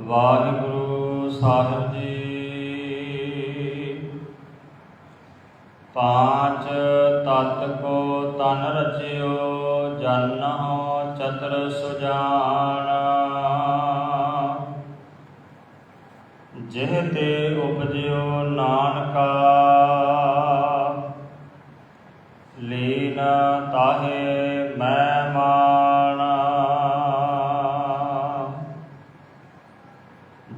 ਵਾਹਿਗੁਰੂ ਸਾਹਿਬ ਜੀ। ਪਾਂਚ ਤਤ ਕੋ ਤਨ ਰਚਿਓ, ਜਨ ਹੋ ਚਤਰ ਸੁਜਾਨ। ਜਿਹ ਤੇ ਉਪਜਿਓ ਨਾਨਕਾ, ਲੀਨ ਤਾਹੇ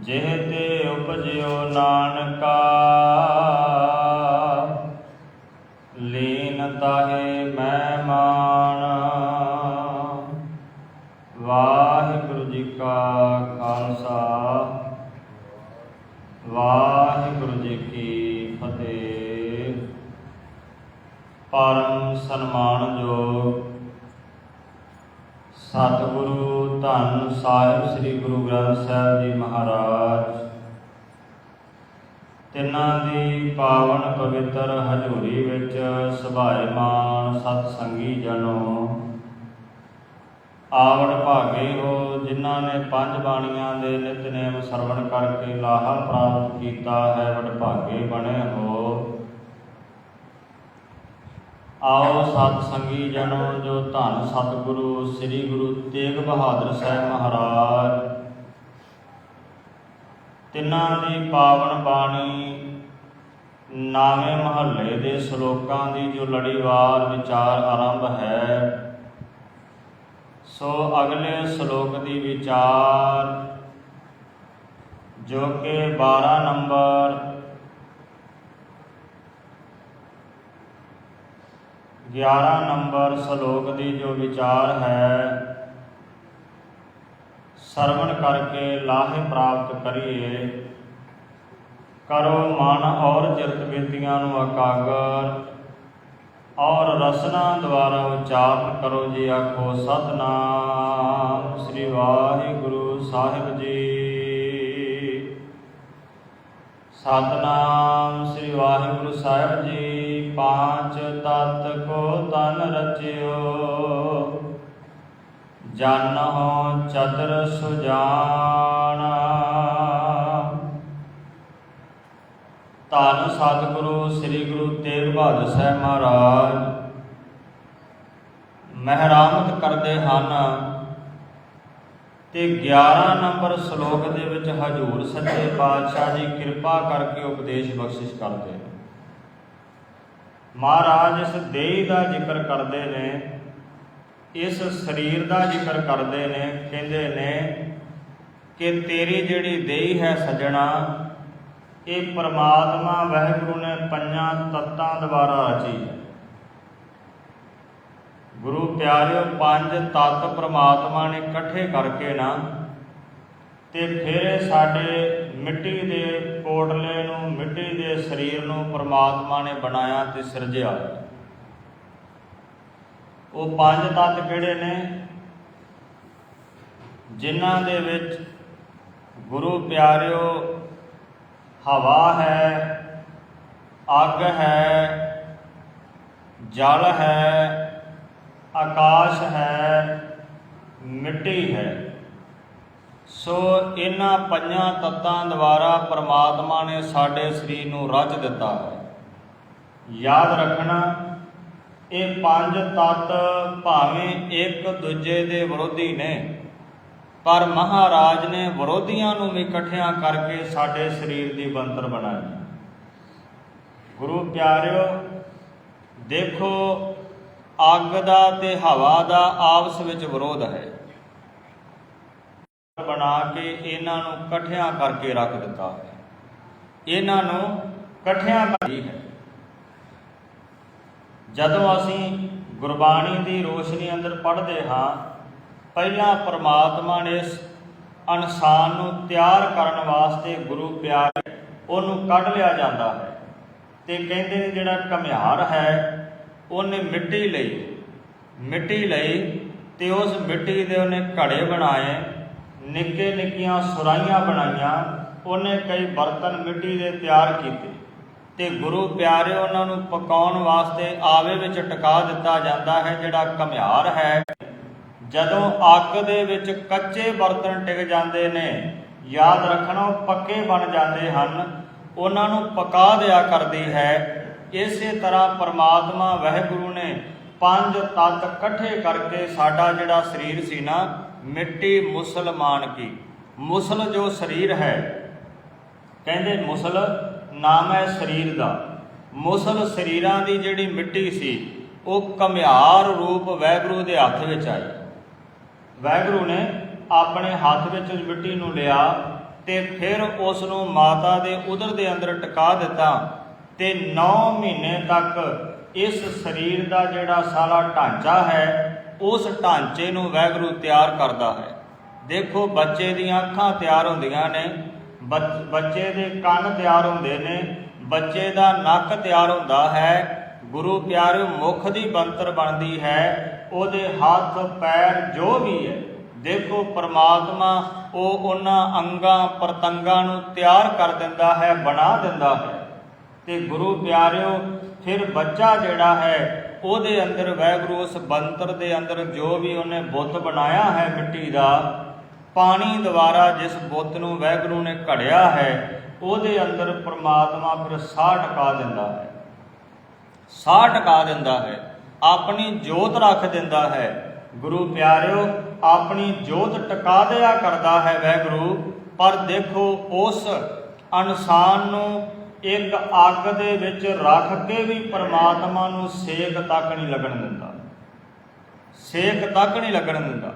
ਜਿਹ ਤੇ ਉਪਜਿਓ ਨਾਨਕਾ। ਲੀਨ ਤਾਹੇ ਮੈਂ ਮਾਣਾ। ਵਾਹਿਗੁਰੂ ਜੀ ਕਾ ਖਾਲਸਾ। ਵਾਹਿਗੁਰੂ ਜੀ ਕੀ ਫਤਿਹ। ਪਰਮ ਸਨਮਾਨ ਸਤਿਗੁਰੂ ਧੰਨ ਸਾਹਿਬ ਸ੍ਰੀ ਗੁਰੂ ਗ੍ਰੰਥ ਸਾਹਿਬ ਜੀ ਮਹਾਰਾਜ। ਤਿੰਨਾਂ ਦੀ ਪਾਵਨ ਪਵਿੱਤਰ ਹਜ਼ੂਰੀ ਵਿੱਚ ਸੁਭਾਏਮਾਨ ਸਤ ਸੰਗੀ ਜਨੋ ਆਵਣ ਭਾਗੇ ਹੋ, ਜਿਨ੍ਹਾਂ ਨੇ ਪੰਜ ਬਾਣੀਆਂ ਦੇ ਨਿਤਨੇਮ ਸਰਵਣ ਕਰਕੇ ਲਾਹਾ ਪ੍ਰਾਪਤ ਕੀਤਾ, ਹੈ ਵਡਭਾਗੇ ਬਣੇ ਹੋ। ਆਓ ਸਤ ਸੰਗੀ ਜਨੋ ਜੋ ਧੰਨ ਸਤਿਗੁਰੂ, ਸ੍ਰੀ ਗੁਰੂ ਤੇਗ ਬਹਾਦਰ ਸਾਹਿਬ ਮਹਾਰਾਜ। ਤਿੰਨਾਂ ਦੀ ਪਾਵਨ ਬਾਣੀ ਨਾਵੇਂ ਮਹੱਲੇ ਦੇ ਸ਼ਲੋਕਾਂ ਦੀ ਜੋ ਲੜੀਵਾਰ ਵਿਚਾਰ ਆਰੰਭ ਹੈ, ਸੋ ਅਗਲੇ ਸ਼ਲੋਕ ਦੀ ਵਿਚਾਰ ਜੋ ਕਿ 12 ਨੰਬਰ 11 ਨੰਬਰ ਸ਼ਲੋਕ ਦੀ ਜੋ ਵਿਚਾਰ ਹੈ, ਸਰਵਣ ਕਰਕੇ ਲਾਹੇ ਪ੍ਰਾਪਤ ਕਰੀਏ। ਕਰੋ ਮਨ ਔਰ ਚਿਰਤ ਬਿਰਤੀਆਂ ਨੂੰ ਇਕਾਗਰ, ਔਰ ਰਸਨਾ ਦੁਆਰਾ ਉਚਾਰਨ ਕਰੋ ਜੀ ਆਖੋ, ਸਤਨਾਮ ਸ੍ਰੀ ਵਾਹਿਗੁਰੂ ਸਾਹਿਬ ਜੀ। ਸਤਨਾਮ ਸ੍ਰੀ ਵਾਹਿਗੁਰੂ ਸਾਹਿਬ ਜੀ। ਪਾਂਚ ਤਤ ਕੋ ਤਨ ਰਚਿਓ। ਜਨ ਹੋ ਚਤਰ ਸੁਜਾਨਾ। ਧੰਨ ਸਤਿਗੁਰੂ ਸ੍ਰੀ ਗੁਰੂ ਤੇਗ ਬਹਾਦਰ ਸਾਹਿਬ ਮਹਾਰਾਜ, ਮਹਿਰਾਮਤ ਕਰਦੇ ਹਨ ਤੇ 11 ਨੰਬਰ ਸ਼ਲੋਕ ਦੇ ਵਿੱਚ ਹਜੂਰ ਸੱਚੇ ਪਾਤਸ਼ਾਹ ਜੀ ਕਿਰਪਾ ਕਰਕੇ ਉਪਦੇਸ਼ ਬਖਸ਼ਿਸ਼ ਕਰਦੇ ਮਹਾਰਾਜ, ਇਸ ਦੇਹ ਦਾ ਜ਼ਿਕਰ ਕਰਦੇ ਨੇ, ਇਸ ਸਰੀਰ ਦਾ ਜ਼ਿਕਰ ਕਰਦੇ ਨੇ, ਕਹਿੰਦੇ ਨੇ ਕਿ ਤੇਰੀ ਜਿਹੜੀ ਦੇਹ ਹੈ ਸਜਣਾ, ਇਹ ਪਰਮਾਤਮਾ ਵਾਹਿਗੁਰੂ ਨੇ ਪੰਜਾਂ ਤੱਤਾਂ ਦੁਆਰਾ ਰਚੀ ਹੈ। ਗੁਰੂ ਪਿਆਰਿਓ, ਪੰਜ ਤੱਤ ਪ੍ਰਮਾਤਮਾ ਨੇ ਇਕੱਠੇ ਕਰਕੇ ਨਾ, ਤੇ ਫਿਰ ਇਹ ਸਾਡੇ ਮਿੱਟੀ ਦੇ ਕੋਟਲੇ ਨੂੰ ਮਿੱਟੀ ਦੇ ਸਰੀਰ ਨੂੰ ਪ੍ਰਮਾਤਮਾ ਨੇ ਬਣਾਇਆ ਤੇ ਸਿਰਜਿਆ। ਉਹ ਪੰਜ ਤੱਤ ਕਿਹੜੇ ਨੇ? ਜਿਨ੍ਹਾਂ ਦੇ ਵਿੱਚ ਗੁਰੂ ਪਿਆਰਿਓ, ਹਵਾ ਹੈ, ਅੱਗ ਹੈ, ਜਲ ਹੈ, ਆਕਾਸ਼ ਹੈ, ਮਿੱਟੀ ਹੈ। ਸੋ ਇਹਨਾਂ ਪੰਜਾਂ ਤੱਤਾਂ ਦੁਆਰਾ ਪ੍ਰਮਾਤਮਾ ਨੇ ਸਾਡੇ ਸਰੀਰ ਨੂੰ ਰਚ ਦਿੱਤਾ ਹੈ। ਯਾਦ ਰੱਖਣਾ, ਇਹ ਪੰਜ ਤੱਤ ਭਾਵੇਂ ਇੱਕ ਦੂਜੇ ਦੇ ਵਿਰੋਧੀ ਨੇ, ਪਰ ਮਹਾਰਾਜ ਨੇ ਵਿਰੋਧੀਆਂ ਨੂੰ ਵੀ ਇਕੱਠਿਆਂ ਕਰਕੇ ਸਾਡੇ ਸਰੀਰ ਦੀ ਬੰਤਰ ਬਣਾਈ। ਗੁਰੂ ਪਿਆਰਿਓ, ਦੇਖੋ, ਅੱਗ ਦਾ ਤੇ ਹਵਾ ਦਾ ਆਪਸ ਵਿੱਚ ਵਿਰੋਧ ਹੈ। ਬਣਾ ਕੇ ਇਹਨਾਂ ਨੂੰ ਇਕੱਠਿਆਂ ਕਰਕੇ ਰੱਖ ਦਿੱਤਾ ਹੈ। ਇਹਨਾਂ ਨੂੰ ਇਕੱਠਿਆਂ ਕਰੀ ਹੈ। ਜਦੋਂ ਅਸੀਂ ਗੁਰਬਾਣੀ ਦੀ ਰੋਸ਼ਨੀ ਅੰਦਰ ਪੜ੍ਹਦੇ ਹਾਂ, ਪਹਿਲਾਂ ਪਰਮਾਤਮਾ ਨੇ ਇਸ ਇਨਸਾਨ ਨੂੰ ਤਿਆਰ ਕਰਨ ਵਾਸਤੇ ਗੁਰੂ ਪਿਆਰ ਉਹਨੂੰ ਕੱਢ ਲਿਆ ਜਾਂਦਾ ਹੈ ਤੇ ਕਹਿੰਦੇ ਨੇ ਜਿਹੜਾ ਘਮਿਆਰ ਹੈ, ਉਹਨੇ ਮਿੱਟੀ ਲਈ। ਮਿੱਟੀ ਲਈ ਤੇ ਉਸ ਮਿੱਟੀ ਦੇ ਉਹਨੇ ਘੜੇ ਬਣਾਏ। ਨਿੱਕੇ ਨਿੱਕੀਆਂ ਸੁਰਾਈਆਂ ਬਣਾਈਆਂ, ਉਹਨੇ ਕਈ ਬਰਤਨ ਮਿੱਟੀ ਦੇ ਤਿਆਰ ਕੀਤੇ। ਤੇ ਗੁਰੂ ਪਿਆਰੇ ਉਹਨਾਂ ਨੂੰ ਪਕਾਉਣ ਵਾਸਤੇ ਆਵੇ ਵਿੱਚ ਟਿਕਾ ਦਿੱਤਾ ਜਾਂਦਾ ਹੈ, ਜਿਹੜਾ ਘਮਿਆਰ ਹੈ। ਜਦੋਂ ਅੱਗ ਦੇ ਵਿੱਚ ਕੱਚੇ ਬਰਤਨ ਟਿਕ ਜਾਂਦੇ ਨੇ, ਯਾਦ ਰੱਖਣਾ ਪੱਕੇ ਬਣ ਜਾਂਦੇ ਹਨ। ਉਹਨਾਂ ਨੂੰ ਪਕਾ ਦਿਆ ਕਰਦੀ ਹੈ। ਇਸੇ ਤਰ੍ਹਾਂ ਪਰਮਾਤਮਾ, ਵਾਹਿਗੁਰੂ ਨੇ ਪੰਜ ਤੱਤ ਇਕੱਠੇ ਕਰਕੇ ਸਾਡਾ ਜਿਹੜਾ ਸਰੀਰ ਸੀ ਨਾ ਮਿੱਟੀ ਮੁਸਲਮਾਨ ਕੀ? ਮੁਸਲ ਜੋ ਸਰੀਰ ਹੈ। ਕਹਿੰਦੇ ਮੁਸਲ ਨਾਮ ਹੈ ਸਰੀਰ ਦਾ। ਮੁਸਲ ਸਰੀਰਾਂ ਦੀ ਜਿਹੜੀ ਮਿੱਟੀ ਸੀ, ਉਹ ਕਮਿਆਰ ਰੂਪ ਵੈਗਰੂ ਦੇ ਹੱਥ ਵਿੱਚ ਆਈ। ਵੈਗਰੂ ਨੇ ਆਪਣੇ ਹੱਥ ਵਿੱਚ ਉਸ ਮਿੱਟੀ ਨੂੰ ਲਿਆ ਤੇ ਫਿਰ ਉਸ ਨੂੰ ਮਾਤਾ ਦੇ ਉਦਰ ਦੇ ਅੰਦਰ ਟਿਕਾ ਦਿੱਤਾ ਤੇ 9 ਮਹੀਨੇ ਤੱਕ ਇਸ ਸਰੀਰ ਦਾ ਜਿਹੜਾ ਸਾਰਾ ਢਾਂਚਾ ਹੈ ਉਸ ਢਾਂਚੇ ਨੂੰ ਵੈਗਰੂ ਤਿਆਰ ਕਰਦਾ ਹੈ। ਦੇਖੋ, ਬੱਚੇ ਦੀਆਂ ਅੱਖਾਂ ਤਿਆਰ ਹੁੰਦੀਆਂ ਨੇ, ਬੱਚੇ ਦੇ ਕੰਨ ਤਿਆਰ ਹੁੰਦੇ ਨੇ, ਬੱਚੇ ਦਾ ਨੱਕ ਤਿਆਰ ਹੁੰਦਾ ਹੈ। ਗੁਰੂ ਪਿਆਰਿਓ, ਮੁਖ ਦੀ ਬੰਤਰ ਬਣਦੀ ਹੈ, ਉਹਦੇ ਹੱਥ, ਪੈਰ ਜੋ ਵੀ ਹੈ। ਦੇਖੋ, ਪਰਮਾਤਮਾ ਉਹ ਉਹਨਾਂ ਅੰਗਾਂ, ਪ੍ਰਤੰਗਾਂ ਨੂੰ ਤਿਆਰ ਕਰ ਦਿੰਦਾ ਹੈ, ਬਣਾ ਦਿੰਦਾ ਹੈ। ਤੇ ਗੁਰੂ ਪਿਆਰਿਓ, ਫਿਰ ਬੱਚਾ ਜਿਹੜਾ ਹੈ ਉਹਦੇ ਅੰਦਰ ਵੈਗਰੂ, ਉਸ ਬੰਤਰ ਦੇ ਅੰਦਰ ਜੋ ਵੀ ਉਹਨੇ ਬੁੱਤ ਬਣਾਇਆ ਹੈ ਮਿੱਟੀ ਦਾ, ਪਾਣੀ ਦੁਆਰਾ ਜਿਸ ਬੁੱਤ ਨੂੰ ਵੈਗਰੂ ਨੇ ਘੜਿਆ ਹੈ, ਉਹਦੇ ਅੰਦਰ ਪ੍ਰਮਾਤਮਾ ਫਿਰ ਸਾਹ ਟਕਾ ਦਿੰਦਾ ਹੈ। ਸਾਹ ਟਕਾ ਦਿੰਦਾ ਹੈ, ਆਪਣੀ ਜੋਤ ਰੱਖ ਦਿੰਦਾ ਹੈ। ਗੁਰੂ ਪਿਆਰਿਓ, ਆਪਣੀ ਜੋਤ ਟਕਾ ਦਿਆ ਕਰਦਾ ਹੈ ਵੈਗੁਰੂ, ਪਰ ਦੇਖੋ ਉਸ ਇਨਸਾਨ ਨੂੰ ਇੱਕ ਅੱਗ ਦੇ ਵਿੱਚ ਰੱਖ ਕੇ ਵੀ ਪਰਮਾਤਮਾ ਨੂੰ ਸੇਕ ਤੱਕ ਨਹੀਂ ਲੱਗਣ ਦਿੰਦਾ। ਸੇਕ ਤੱਕ ਨਹੀਂ ਲੱਗਣ ਦਿੰਦਾ।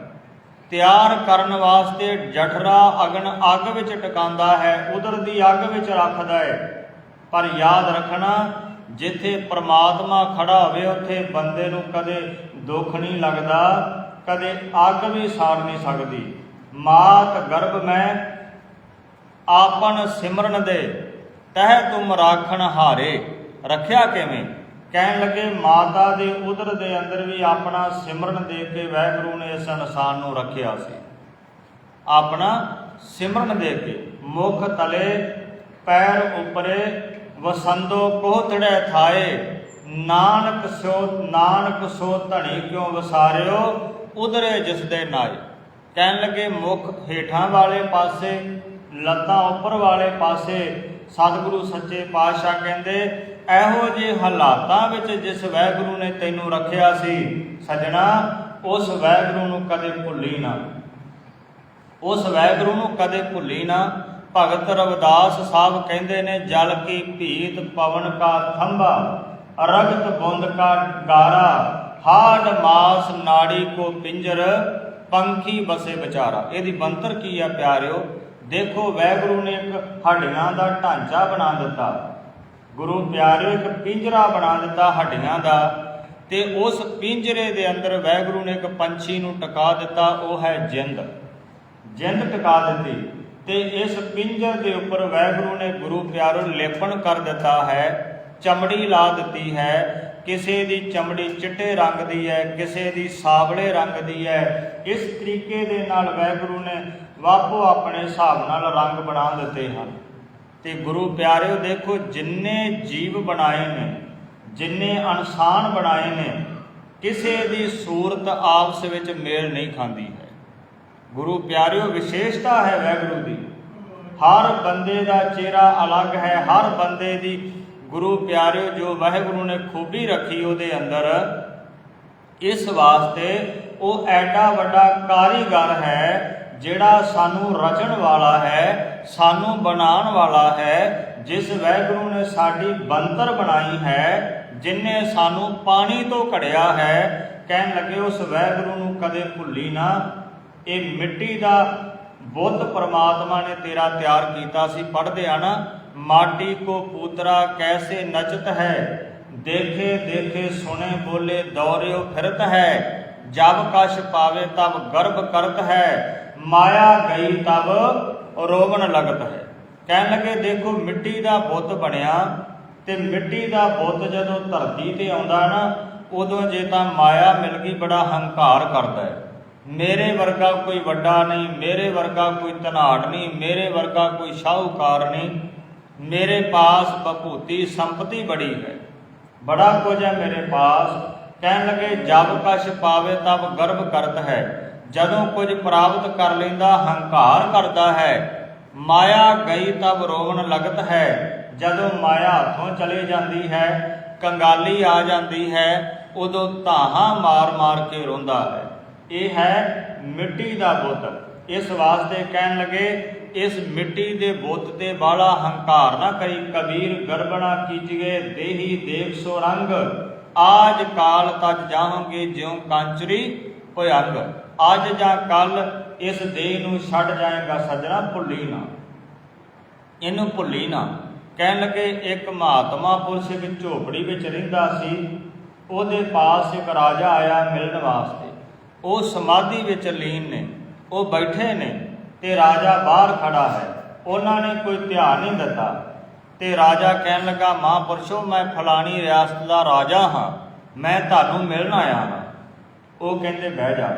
ਤਿਆਰ ਕਰਨ ਵਾਸਤੇ ਜਠਰਾ ਅਗਨ ਅੱਗ ਵਿੱਚ ਟਿਕਾਉਂਦਾ ਹੈ, ਉਧਰ ਦੀ ਅੱਗ ਵਿੱਚ ਰੱਖਦਾ ਹੈ। ਪਰ ਯਾਦ ਰੱਖਣਾ, ਜਿੱਥੇ ਪਰਮਾਤਮਾ ਖੜਾ ਹੋਵੇ, ਉੱਥੇ ਬੰਦੇ ਨੂੰ ਕਦੇ ਦੁੱਖ ਨਹੀਂ ਲੱਗਦਾ, ਕਦੇ ਅੱਗ ਵੀ ਸਾੜ ਨਹੀਂ ਸਕਦੀ। ਮਾਤ ਗਰਭ ਮੈਂ ਆਪਨ ਸਿਮਰਨ ਦੇ ਤਹਿ ਤੁਮ ਰਾਖਣ ਹਾਰੇ, ਰੱਖਿਆ ਕਿਵੇਂ? ਕਹਿਣ ਲੱਗੇ, ਮਾਤਾ ਦੇ ਉਦਰ ਦੇ ਅੰਦਰ ਵੀ ਆਪਣਾ ਸਿਮਰਨ ਦੇ ਕੇ ਵਾਹਿਗੁਰੂ ਨੇ ਇਸ ਇਨਸਾਨ ਨੂੰ ਰੱਖਿਆ ਸੀ। ਆਪਣਾ ਸਿਮਰਨ ਦੇ ਕੇ, ਮੁਖ ਤਲੇ, ਪੈਰ ਉਪਰੇ ਵਸੰਦੋ ਕੋਤੜੇ ਥਾਏ, ਨਾਨਕ ਸੋ ਨਾਨਕ ਸੋ ਧਣੀ ਕਿਉ ਵਸਾਰਿਓ ਉਧਰੇ ਜਿਸ ਦੇ ਨਾਏ। ਕਹਿਣ ਲੱਗੇ, ਮੁਖ ਹੇਠਾਂ ਵਾਲੇ ਪਾਸੇ, ਲੱਤਾਂ ਉੱਪਰ ਵਾਲੇ ਪਾਸੇ ਸਤਿਗੁਰੂ ਸੱਚੇ ਪਾਤਸ਼ਾਹ ਕਹਿੰਦੇ, ਇਹੋ ਜਿਹੇ ਹਾਲਾਤਾਂ ਵਿੱਚ ਜਿਸ ਵੈਗੁਰੂ ਨੇ ਤੈਨੂੰ ਰੱਖਿਆ ਸੀ, ਸਜਣਾ, ਉਸ ਵੈਗੁਰੂ ਨੂੰ ਕਦੇ ਭੁੱਲੀ ਨਾ। ਉਸ ਵੈਗੁਰੂ ਨੂੰ ਕਦੇ ਭੁੱਲੀ ਨਾ। ਭਗਤ ਰਵਿਦਾਸ ਸਾਹਿਬ ਕਹਿੰਦੇ ਨੇ, ਜਲ ਕੀ ਭੀਤ ਪਵਨ ਕਾ ਥੰਬਾ ਰਗਤ ਬੁੰਦ ਕਾ ਗਾਰਾ, ਹਾੜ ਮਾਸ ਨਾੜੀ ਕੋ ਪਿੰਜਰ, ਪੰਖੀ ਬਸੇ ਵਿਚਾਰਾ। ਇਹਦੀ ਬੰਤਰ ਕੀ ਆ ਪਿਆਰਿਓ? ਦੇਖੋ ਵੈਗੁਰੂ ਨੇ ਇੱਕ ਹੱਡੀਆਂ ਦਾ ਢਾਂਚਾ ਬਣਾ ਦਿੱਤਾ। ਗੁਰੂ ਪਿਆਰਿਓ, ਇੱਕ ਪਿੰਜਰਾ ਬਣਾ ਦਿੱਤਾ ਹੱਡੀਆਂ ਦਾ ਤੇ ਉਸ ਪਿੰਜਰੇ ਦੇ ਅੰਦਰ ਵੈਗੁਰੂ ਨੇ ਇੱਕ ਪੰਛੀ ਨੂੰ ਟਿਕਾ ਦਿੱਤਾ, ਉਹ ਹੈ ਜਿੰਦ। ਜਿੰਦ ਟਿਕਾ ਦਿੱਤੀ ਤੇ ਇਸ ਪਿੰਜਰ ਦੇ ਉੱਪਰ ਵੈਗੁਰੂ ਨੇ ਗੁਰੂ ਪਿਆਰੋ ਲੇਪਣ ਕਰ ਦਿੱਤਾ ਹੈ, ਚਮੜੀ ਲਾ ਦਿੱਤੀ ਹੈ ਕਿਸੇ ਦੀ ਚਮੜੀ ਚਿੱਟੇ ਰੰਗ ਦੀ ਹੈ, ਕਿਸੇ ਦੀ ਸਾਵਲੇ ਰੰਗ ਦੀ ਹੈ। ਇਸ ਤਰੀਕੇ ਦੇ ਨਾਲ ਵੈਗੁਰੂ ਨੇ ਵਾਪੋ ਆਪਣੇ ਹਿਸਾਬ ਨਾਲ ਰੰਗ ਬਣਾ ਦਿੱਤੇ ਹਨ। ਤੇ ਗੁਰੂ ਪਿਆਰਿਓ, ਦੇਖੋ ਜਿੰਨੇ ਜੀਵ ਬਣਾਏ ਨੇ, ਜਿੰਨੇ ਇਨਸਾਨ ਬਣਾਏ ਨੇ, ਕਿਸੇ ਦੀ ਸੂਰਤ ਆਪਸ ਵਿੱਚ ਮੇਲ ਨਹੀਂ ਖਾਂਦੀ ਹੈ। ਗੁਰੂ ਪਿਆਰਿਓ, ਵਿਸ਼ੇਸ਼ਤਾ ਹੈ ਵੈਗੁਰੂ ਦੀ। ਹਰ ਬੰਦੇ ਦਾ ਚਿਹਰਾ ਅਲੱਗ ਹੈ, ਹਰ ਬੰਦੇ ਦੀ ਗੁਰੂ ਪਿਆਰਿਓ, ਜੋ ਵਾਹਿਗੁਰੂ ਨੇ ਖੂਬੀ ਰੱਖੀ ਉਹਦੇ ਅੰਦਰ, ਇਸ ਵਾਸਤੇ ਉਹ ਐਡਾ ਵੱਡਾ ਕਾਰੀਗਰ ਹੈ, ਜਿਹੜਾ ਸਾਨੂੰ ਰਚਣ ਵਾਲਾ ਹੈ, ਸਾਨੂੰ ਬਣਾਉਣ ਵਾਲਾ ਹੈ, ਜਿਸ ਵੈਗੁਰੂ ਨੇ ਸਾਡੀ ਬੰਤਰ ਬਣਾਈ ਹੈ, ਜਿਨੇ ਸਾਨੂੰ ਪਾਣੀ ਤੋਂ ਘੜਿਆ ਹੈ, ਕਹਿਣ ਲੱਗੇ ਉਸ ਵੈਗੁਰੂ ਨੂੰ ਕਦੇ ਭੁੱਲੀ ਨਾ। ਇਹ ਮਿੱਟੀ ਦਾ ਬੁੱਧ ਪਰਮਾਤਮਾ ਨੇ ਤੇਰਾ ਤਿਆਰ ਕੀਤਾ ਸੀ ਪੜਦੇ ਆ ਨਾ। ਮਾਟੀ ਕੋ ਪੂਤਰਾ ਕੈਸੇ ਨਚਤ ਹੈ? ਦੇਖੇ ਦੇਖੇ, ਸੁਣੇ, ਬੋਲੇ, ਦੌਰਿਓ ਫਿਰਤ ਹੈ। ਜਬ ਕਛ ਪਾਵੇ ਤਬ ਗਰਭ ਕਰਤ ਹੈ। ਮਾਇਆ ਗਈ ਤਬ ਰੋਵਣ ਲਗਤ ਹੈ। ਕਹਿਣ ਲੱਗੇ, ਦੇਖੋ, ਮਿੱਟੀ ਦਾ ਬੁੱਤ ਬਣਿਆ ਤੇ ਮਿੱਟੀ ਦਾ ਬੁੱਤ ਜਦੋਂ ਧਰਤੀ ਤੇ ਆਉਂਦਾ ਨਾ, ਉਦੋਂ ਜੇ ਤਾਂ ਮਾਇਆ ਮਿਲ ਗਈ, ਬੜਾ ਹੰਕਾਰ ਕਰਦਾ ਹੈ। ਮੇਰੇ ਵਰਗਾ ਕੋਈ ਵੱਡਾ ਨਹੀਂ, ਮੇਰੇ ਵਰਗਾ ਕੋਈ ਧਨਾੜ ਨਹੀਂ, ਮੇਰੇ ਵਰਗਾ ਕੋਈ ਸ਼ਾਹੂਕਾਰ ਨਹੀਂ। ਮੇਰੇ ਪਾਸ ਬਭੂਤੀ ਸੰਪਤੀ ਬੜੀ ਹੈ। ਬੜਾ ਕੁਝ ਹੈ ਮੇਰੇ ਪਾਸ। ਕਹਿਣ ਲੱਗੇ, ਜਬ ਕਛ ਪਾਵੇ ਤਬ ਗਰਭ ਕਰਤ ਹੈ। ਜਦੋਂ ਕੁਝ ਪ੍ਰਾਪਤ ਕਰ ਲੈਂਦਾ, ਹੰਕਾਰ ਕਰਦਾ ਹੈ। ਮਾਇਆ ਗਈ ਤਬ ਰੋਣ ਲਗਤ ਹੈ। ਜਦੋਂ ਮਾਇਆ ਹੱਥੋਂ ਚਲੇ ਜਾਂਦੀ ਹੈ, ਕੰਗਾਲੀ ਆ ਜਾਂਦੀ ਹੈ, ਉਦੋਂ ਧਾਹਾਂ ਮਾਰ-ਮਾਰ ਕੇ ਰੋਂਦਾ ਹੈ। ਇਹ ਹੈ ਮਿੱਟੀ ਦਾ ਬੁੱਤ ਇਸ ਵਾਸਤੇ ਕਹਿਣ ਲੱਗੇ ਇਸ ਮਿੱਟੀ ਦੇ ਬੁੱਤ ਤੇ ਬਾਲਾ ਹੰਕਾਰ ਨਾ ਕਰੀ, ਕਬੀਰ ਗਰਬਣਾ ਕੀਜੀਏ, ਦੇਹੀ ਦੇਖ ਸੋ ਰੰਗ। ਆਜ ਕਾਲ ਤਜ ਜਾਵਾਂਗੇ ਜਿਉ ਕਾਂਚਰੀ ਭਯੰਗ। ਅੱਜ ਜਾਂ ਕੱਲ ਇਸ ਦੇਹ ਨੂੰ ਛੱਡ ਜਾਏਗਾ ਸੱਜਣਾ ਭੁੱਲੀ ਨਾ। ਇਹਨੂੰ ਭੁੱਲੀ ਨਾ। ਕਹਿਣ ਲੱਗੇ, ਇੱਕ ਮਹਾਤਮਾ ਪੁਰਸ਼ ਇੱਕ ਝੋਪੜੀ ਵਿੱਚ ਰਹਿੰਦਾ ਸੀ। ਉਹਦੇ ਪਾਸ ਇੱਕ ਰਾਜਾ ਆਇਆ ਮਿਲਣ ਵਾਸਤੇ। ਉਹ ਸਮਾਧੀ ਵਿੱਚ ਲੀਨ ਨੇ। ਉਹ ਬੈਠੇ ਨੇ। ਤੇ ਰਾਜਾ ਬਾਹਰ ਖੜਾ ਹੈ। ਉਹਨਾਂ ਨੇ ਕੋਈ ਧਿਆਨ ਨਹੀਂ ਦਿੱਤਾ। ਤੇ ਰਾਜਾ ਕਹਿਣ ਲੱਗਾ, ਮਹਾਂਪੁਰਸ਼ੋ, ਮੈਂ ਫਲਾਣੀ ਰਿਆਸਤ ਦਾ ਰਾਜਾ ਹਾਂ। ਮੈਂ ਤੁਹਾਨੂੰ ਮਿਲਣ ਆਇਆ ਹਾਂ। ਉਹ ਕਹਿੰਦੇ, ਬਹਿ ਜਾ।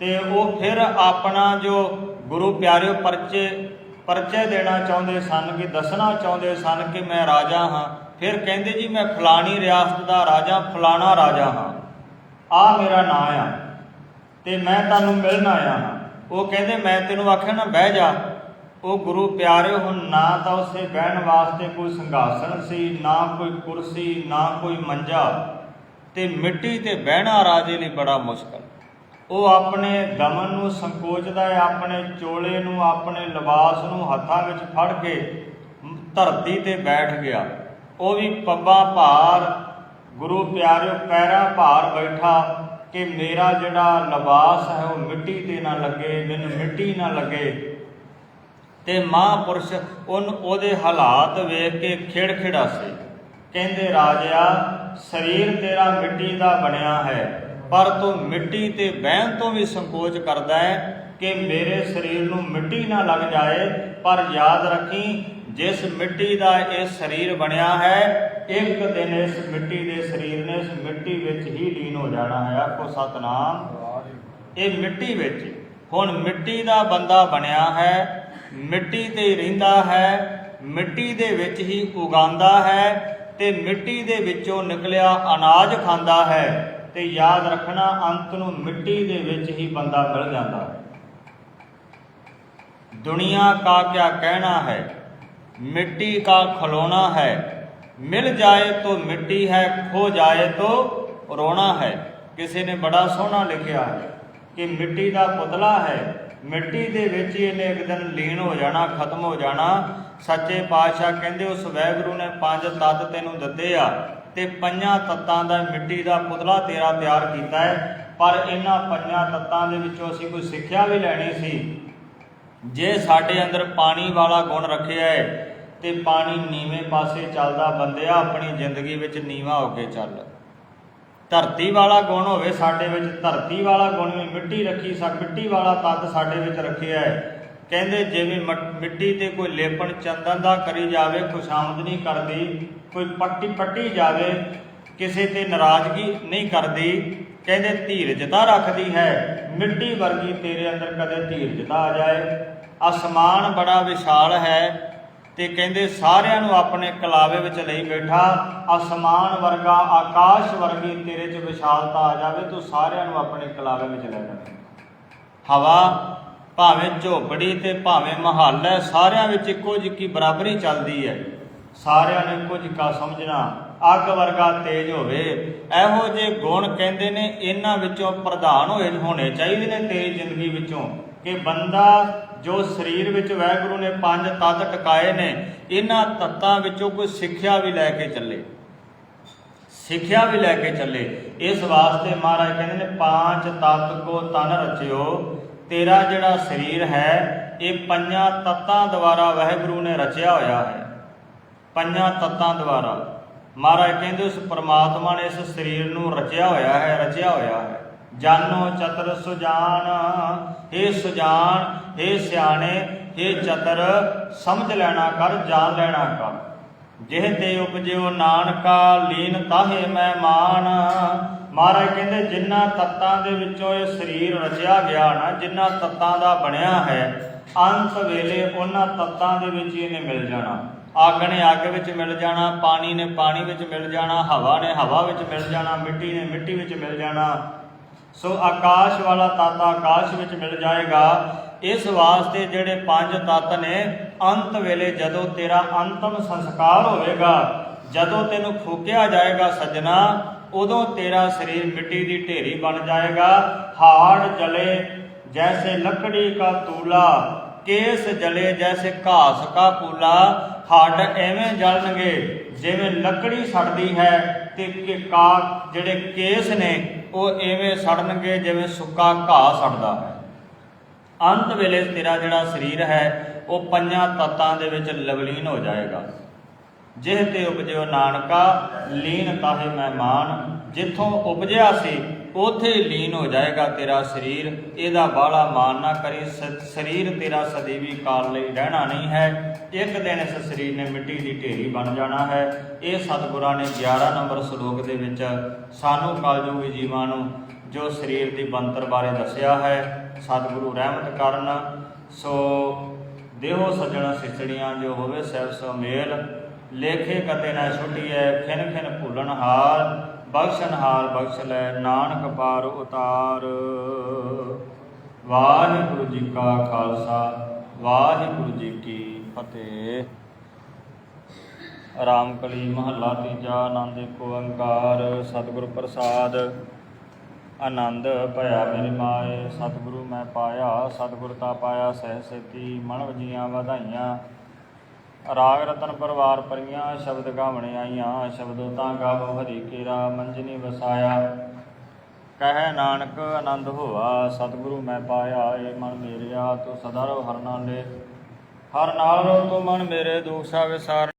ਤੇ ਉਹ ਫਿਰ ਆਪਣਾ ਜੋ ਗੁਰੂ ਪਿਆਰਿਓ ਪਰਚੇ ਪਰਚੇ ਦੇਣਾ ਚਾਹੁੰਦੇ ਸਨ ਕਿ, ਦੱਸਣਾ ਚਾਹੁੰਦੇ ਸਨ ਕਿ ਮੈਂ ਰਾਜਾ ਹਾਂ, ਫਿਰ ਕਹਿੰਦੇ, ਜੀ, ਮੈਂ ਫਲਾਣੀ ਰਿਆਸਤ ਦਾ ਰਾਜਾ, ਫਲਾਣਾ ਰਾਜਾ ਹਾਂ। ਆ ਮੇਰਾ ਨਾਂ ਆ ਤੇ ਮੈਂ ਤੁਹਾਨੂੰ ਮਿਲਣ ਆਇਆ ਹਾਂ। ਉਹ ਕਹਿੰਦੇ, ਮੈਂ ਤੈਨੂੰ ਆਖਿਆ, ਨਾ ਬਹਿ ਜਾ। ਉਹ ਗੁਰੂ, ਪਿਆਰਿਓ, ਹੁਣ ਨਾ ਤਾਂ ਉਸੇ ਬਹਿਣ ਵਾਸਤੇ ਕੋਈ ਸੰਘਾਸਣ ਸੀ, ਨਾ ਕੋਈ ਕੁਰਸੀ, ਨਾ ਕੋਈ ਮੰਜਾ ਤੇ ਮਿੱਟੀ ਤੇ ਬਹਿਣਾ ਰਾਜੇ ਲਈ ਬੜਾ ਮੁਸ਼ਕਲ। ਉਹ ਆਪਣੇ ਦਮਨ ਨੂੰ ਸੰਕੋਚਦਾ ਹੈ, ਆਪਣੇ ਚੋਲੇ ਨੂੰ, ਆਪਣੇ ਲਿਬਾਸ ਨੂੰ ਹੱਥਾਂ ਵਿੱਚ ਫੜ ਕੇ ਧਰਤੀ ਤੇ ਬੈਠ ਗਿਆ। ਉਹ ਵੀ ਪੱਬਾਂ ਭਾਰ, ਗੁਰੂ ਪਿਆਰਿਓ, ਪੈਰਾਂ ਭਾਰ ਬੈਠਾ। ਕਿ ਮੇਰਾ ਜਿਹੜਾ ਲਿਬਾਸ ਹੈ ਉਹ ਮਿੱਟੀ ਤੇ ਨਾ ਲੱਗੇ, ਮੈਨੂੰ ਮਿੱਟੀ ਨਾ ਲੱਗੇ। ਤੇ ਮਹਾਂਪੁਰਸ਼ ਉਹਨ ਉਹਦੇ ਹਾਲਾਤ ਵੇਖ ਕੇ ਖਿੜ ਖੇੜਾ ਸੀ। ਕਹਿੰਦੇ ਰਾਜਾ ਸਰੀਰ ਤੇਰਾ ਮਿੱਟੀ ਦਾ ਬਣਿਆ ਹੈ, ਪਰ ਤੂੰ ਮਿੱਟੀ ਤੇ ਬਹਿਣ ਤੋਂ ਵੀ ਸੰਕੋਚ ਕਰਦਾ ਹੈ ਕਿ ਮੇਰੇ ਸਰੀਰ ਨੂੰ ਮਿੱਟੀ ਨਾ ਲੱਗ ਜਾਏ, ਪਰ ਯਾਦ ਰੱਖੀ ਜਿਸ ਮਿੱਟੀ ਦਾ ਇਹ ਸਰੀਰ ਬਣਿਆ ਹੈ ਇੱਕ ਦਿਨ ਇਸ ਮਿੱਟੀ ਦੇ ਸਰੀਰ ਨੇ ਇਸ ਮਿੱਟੀ ਵਿੱਚ ਹੀ ਲੀਨ ਹੋ ਜਾਣਾ ਹੈ। ਆਖੋ ਸਤਨਾਮ। ਇਹ ਮਿੱਟੀ ਵਿੱਚ ਹੁਣ ਮਿੱਟੀ ਦਾ ਬੰਦਾ ਬਣਿਆ ਹੈ ਮਿੱਟੀ ਤੇ ਰਹਿੰਦਾ ਹੈ ਮਿੱਟੀ ਦੇ ਵਿੱਚ ਹੀ ਉਗਾਉਂਦਾ ਹੈ ਤੇ ਮਿੱਟੀ ਦੇ ਵਿੱਚੋਂ ਨਿਕਲਿਆ ਅਨਾਜ ਖਾਂਦਾ ਹੈ ਤੇ ਯਾਦ ਰੱਖਣਾ ਅੰਤ ਨੂੰ ਮਿੱਟੀ ਦੇ ਵਿੱਚ ਹੀ ਬੰਦਾ ਮਿਲ ਜਾਂਦਾ ਹੈ। ਦੁਨੀਆ ਕਾ ਕਿਆ ਕਹਿਣਾ ਹੈ? मिट्टी का खिलौना है मिल जाए तो मिट्टी है खो जाए तो रोना है ਕਿਸੇ ਨੇ ਬੜਾ ਸੋਹਣਾ ਲਿਖਿਆ ਹੈ ਕਿ ਮਿੱਟੀ ਦਾ ਪੁਤਲਾ ਹੈ ਮਿੱਟੀ ਦੇ ਵਿੱਚ ਹੀ ਇਹਨੇ ਇੱਕ ਦਿਨ ਲੀਨ ਹੋ ਜਾਣਾ ਖਤਮ ਹੋ ਜਾਣਾ ਸੱਚੇ ਪਾਤਸ਼ਾਹ ਕਹਿੰਦੇ ਉਸ ਵੈਗੁਰੂ ਨੇ ਪੰਜ ਤੱਤ ਤੈਨੂੰ ਦਿੱਤੇ ਆ ਤੇ ਪੰਜਾਂ ਤੱਤਾਂ ਦਾ ਮਿੱਟੀ ਦਾ ਪੁਤਲਾ ਤੇਰਾ ਤਿਆਰ ਕੀਤਾ ਹੈ ਪਰ ਇਹਨਾਂ ਪੰਜਾਂ ਤੱਤਾਂ ਦੇ ਵਿੱਚੋਂ ਅਸੀਂ ਕੋਈ ਸਿੱਖਿਆ ਵੀ ਲੈਣੀ ਸੀ ਜੇ ਸਾਡੇ ਅੰਦਰ ਪਾਣੀ ਵਾਲਾ ਗੁਣ ਰੱਖਿਆ ਹੈ ਤੇ ਪਾਣੀ ਨੀਵੇਂ ਪਾਸੇ ਚੱਲਦਾ ਬੰਦਿਆ ਆਪਣੀ ਜ਼ਿੰਦਗੀ ਵਿੱਚ ਨੀਵਾ ਹੋ ਕੇ ਚੱਲ। ਧਰਤੀ ਵਾਲਾ ਗੁਣ ਹੋਵੇ ਸਾਡੇ ਵਿੱਚ, ਧਰਤੀ ਵਾਲਾ ਗੁਣ ਵੀ ਮਿੱਟੀ ਰੱਖੀ ਸਾ, ਮਿੱਟੀ ਵਾਲਾ ਤੱਤ ਸਾਡੇ ਵਿੱਚ ਰੱਖਿਆ ਹੈ ਕਹਿੰਦੇ ਜਿਵੇਂ ਮਟ- ਮਿੱਟੀ ਤੇ ਕੋਈ ਲੇਪਣ ਚੰਦਨ ਦਾ ਕਰੀ ਜਾਵੇ ਖੁਸ਼ਾਮਦ ਨਹੀਂ ਕਰਦੀ, ਕੋਈ ਪੱਟੀ ਪੱਟੀ ਜਾਵੇ, ਕਿਸੇ ਤੇ ਨਾਰਾਜ਼ਗੀ ਨਹੀਂ ਕਰਦੀ ਕਹਿੰਦੇ ਧੀਰਜਤਾ ਰੱਖਦੀ ਹੈ, ਮਿੱਟੀ ਵਰਗੀ ਤੇਰੇ ਅੰਦਰ ਕਦੇ ਧੀਰਜਤਾ ਆ ਜਾਏ। ਅਸਮਾਨ ਬੜਾ ਵਿਸ਼ਾਲ ਹੈ ਤੇ ਕਹਿੰਦੇ ਸਾਰਿਆਂ ਨੂੰ ਆਪਣੇ ਕਲਾਵੇ ਵਿੱਚ ਲਈ ਬੈਠਾ। ਅਸਮਾਨ ਵਰਗਾ ਆਕਾਸ਼ ਵਰਗੀ ਤੇਰੇ 'ਚ ਵਿਸ਼ਾਲਤਾ ਆ ਜਾਵੇ, ਤੂੰ ਸਾਰਿਆਂ ਨੂੰ ਆਪਣੇ ਕਲਾਵੇ ਵਿੱਚ ਲੈ ਲੈ ਹਵਾ ਭਾਵੇਂ ਝੋਪੜੀ ਤੇ ਭਾਵੇਂ ਮਹੱਲ ਹੈ, ਸਾਰਿਆਂ ਵਿੱਚ ਇੱਕੋ ਜਿਹੀ ਬਰਾਬਰੀ ਚੱਲਦੀ ਹੈ। ਸਾਰਿਆਂ ਨੂੰ ਇੱਕੋ ਜਿਹਾ ਸਮਝਣਾ। ਅੱਗ ਵਰਗਾ ਤੇਜ ਹੋਵੇ। ਇਹੋ ਜਿਹੇ ਗੁਣ ਕਹਿੰਦੇ ਨੇ, ਇਹਨਾਂ ਵਿੱਚੋਂ ਪ੍ਰਧਾਨ ਹੋਏ ਹੋਣੇ ਚਾਹੀਦੇ ਨੇ ਤੇਰੀ ਜ਼ਿੰਦਗੀ ਵਿੱਚੋਂ। ਕਿ ਬੰਦਾ ਜੋ ਸਰੀਰ ਵਿੱਚ ਵਾਹਿਗੁਰੂ ਨੇ ਪੰਜ ਤੱਤ ਟਿਕਾਏ ਨੇ, ਇਹਨਾਂ ਤੱਤਾਂ ਵਿੱਚੋਂ ਕੋਈ ਸਿੱਖਿਆ ਵੀ ਲੈ ਕੇ ਚੱਲੇ। ਸਿੱਖਿਆ ਵੀ ਲੈ ਕੇ ਚੱਲੇ। ਇਸ ਵਾਸਤੇ ਮਹਾਰਾਜ ਕਹਿੰਦੇ ਨੇ, ਪੰਜ ਤੱਤ ਕੋ ਤਨ ਰਚਿਓ। ਤੇਰਾ ਜਿਹੜਾ ਸਰੀਰ ਹੈ, ਇਹ ਪੰਜਾਂ ਤੱਤਾਂ ਦੁਆਰਾ ਵਾਹਿਗੁਰੂ ਨੇ ਰਚਿਆ ਹੋਇਆ ਹੈ। ਪੰਜਾਂ ਤੱਤਾਂ ਦੁਆਰਾ। ਮਹਾਰਾਜ ਕਹਿੰਦੇ ਉਸ ਪ੍ਰਮਾਤਮਾ ਨੇ ਇਸ ਸਰੀਰ ਨੂੰ ਰਚਿਆ ਹੋਇਆ ਹੈ ਰਚਿਆ ਹੋਇਆ ਹੈ। ਜਾਨੋ ਚਤਰ ਸੁਜਾਨ ਏ ਸੁਜਾਨ ਏ ਸਿਆਣੇ ਏ ਚਤਰ, ਸਮਝ ਲੈਣਾ ਕਰ, ਜਾਣ ਲੈਣਾ ਕਰ। ਜਿਹ ਤੇ ਉਪਜਿਓ ਨਾਨਕਾ, ਲੀਨ ਤਾਹੇ ਮੈਂ ਮਾਨ। ਮਹਾਰਾਜ ਕਹਿੰਦੇ ਜਿਨ੍ਹਾਂ ਤੱਤਾਂ ਦੇ ਵਿੱਚੋਂ ਇਹ ਸਰੀਰ ਰਚਿਆ ਗਿਆ ਨਾ ਜਿਨ੍ਹਾਂ ਤੱਤਾਂ ਦਾ ਬਣਿਆ ਹੈ, ਅੰਤ ਵੇਲੇ ਉਹਨਾਂ ਤੱਤਾਂ ਦੇ ਵਿੱਚ ਇਹਨੇ ਮਿਲ ਜਾਣਾ। ਅੱਗ ਨੇ ਅੱਗ ਵਿੱਚ ਮਿਲ ਜਾਣਾ, ਪਾਣੀ ਨੇ ਪਾਣੀ ਵਿੱਚ ਮਿਲ ਜਾਣਾ, ਹਵਾ ਨੇ ਹਵਾ ਵਿੱਚ ਮਿਲ ਜਾਣਾ, ਮਿੱਟੀ ਨੇ ਮਿੱਟੀ ਵਿੱਚ ਮਿਲ ਜਾਣਾ। ਸੋ ਆਕਾਸ਼ ਵਾਲਾ ਤਤ ਆਕਾਸ਼ ਵਿੱਚ ਮਿਲ ਜਾਏਗਾ। ਇਸ ਵਾਸਤੇ ਜਿਹੜੇ ਪੰਜ ਤਤ ਨੇ, ਅੰਤ ਵੇਲੇ ਜਦੋਂ ਤੇਰਾ ਅੰਤਮ ਸੰਸਕਾਰ ਹੋਵੇਗਾ, ਜਦੋਂ ਤੈਨੂੰ ਫੂਕਿਆ ਜਾਏਗਾ ਸੱਜਣਾ, ਉਦੋਂ ਤੇਰਾ ਸਰੀਰ ਮਿੱਟੀ ਦੀ ਢੇਰੀ ਬਣ ਜਾਏਗਾ। ਹਾੜ ਜਲੇ, ਜੈਸੇ ਲੱਕੜੀ ਕਾ ਤੂਲਾ ਕੇਸ ਜਲੇ ਜੈਸੇ ਘਾਸ ਕਾ ਪੂਲਾ ਹੱਡ ਐਵੇਂ ਜਲਣਗੇ, ਜਿਵੇਂ ਲੱਕੜੀ ਸੜਦੀ ਹੈ, ਤੇ ਕਿ ਕਾ ਜਿਹੜੇ ਕੇਸ ਨੇ, ਉਹ ਐਵੇਂ ਸੜਨਗੇ, ਜਿਵੇਂ ਸੁੱਕਾ ਘਾਹ ਸੜਦਾ ਹੈ। ਅੰਤ ਵੇਲੇ ਤੇਰਾ ਜਿਹੜਾ ਸਰੀਰ ਹੈ, ਉਹ ਪੰਜਾਂ ਤਤਾਂ ਦੇ ਵਿੱਚ ਲਵਲੀਨ ਹੋ ਜਾਏਗਾ। ਜਿਹ ਤੇ ਉਪਜਿਓ ਨਾਨਕਾ, ਲੀਨ ਤਾਹੇ ਮਹਿਮਾਨ, ਜਿੱਥੋਂ ਉਪਜਿਆ ਸੀ ਉਥੇ ਲੀਨ ਹੋ ਜਾਏਗਾ ਤੇਰਾ ਸਰੀਰ, ਇਹਦਾ ਬਾਹਲਾ ਮਾਨ ਨਾ ਕਰੀ, ਸ- ਸਰੀਰ ਤੇਰਾ ਸਦੀਵੀ ਕਾਲ ਲਈ ਰਹਿਣਾ ਨਹੀਂ ਹੈ। ਇੱਕ ਦਿਨ ਇਸ ਸਰੀਰ ਨੇ ਮਿੱਟੀ ਦੀ ਢੇਰੀ ਬਣ ਜਾਣਾ ਹੈ। ਇਹ ਸਤਿਗੁਰਾਂ ਨੇ 11 ਨੰਬਰ ਸ਼ਲੋਕ ਦੇ ਵਿੱਚ ਸਾਨੂੰ ਕਲਯੁਗੀ ਜੀਵਾਂ ਨੂੰ ਜੋ ਸਰੀਰ ਦੀ ਬੰਤਰ ਬਾਰੇ ਦੱਸਿਆ ਹੈ, ਸਤਿਗੁਰੂ ਰਹਿਮਤ ਕਰਨ। ਸੋ ਦੇਹੋ ਸੱਜਣ ਸਿਸੜੀਆਂ ਜੋ ਹੋਵੇ ਸਹਿਬ ਸੋ ਮੇਲ। ਲੇਖੇ ਕਤੇ ਨਾ ਛੁਟੀਐ ਖਿਨ ਖਿਨ ਭੁੱਲਣ ਹਾਰ। ਬਖਸ਼ਣ ਹਾਰ ਬਖਸ਼ ਲੈ, ਨਾਨਕ ਪਾਰ ਉਤਾਰ। ਵਾਹਿਗੁਰੂ ਜੀ ਕਾ ਖਾਲਸਾ, ਵਾਹਿਗੁਰੂ ਜੀ ਕੀ ਫਤਿਹ। ਰਾਮ ਕਲੀ ਮਹੱਲਾ ਤੀਜਾ, ਆਨੰਦ ਏਕ ਓੰਕਾਰ, ਸਤਿਗੁਰ ਪ੍ਰਸਾਦ। ਆਨੰਦ ਭਇਆ ਮੇਰੀ ਮਾਏ, ਸਤਿਗੁਰੂ ਮੈਂ ਪਾਇਆ, ਸਤਿਗੁਰ ਤਾ ਪਾਇਆ ਸਹਿ ਸੇਤੀ ਮਨਵ ਜੀਆਂ ਵਧਾਈਆਂ। ਰਾਗ ਰਤਨ ਪਰਵਾਰ ਪਰੀਆਂ ਸ਼ਬਦ ਗਾਵਣੇ ਆਈਆਂ, ਸ਼ਬਦੋ ਤਾਂ ਗਾਵੋ ਹਰੀ ਕੇਰਾ, ਮੰਜਨੀ ਵਸਾਇਆ। ਕਹੈ ਨਾਨਕ ਆਨੰਦ ਹੋਆ, ਸਤਿਗੁਰੂ ਮੈਂ ਪਾਇਆ ਏ ਮਨ ਮੇਰਿਆ, ਤੂੰ ਸਦਾ ਰਹੁ ਹਰ ਨਾਲੇ ਹਰ ਨਾਲ ਰਹੁ ਤੂੰ ਮਨ ਮੇਰੇ, ਦੁਖ ਸਾ ਵਿਸਾਰ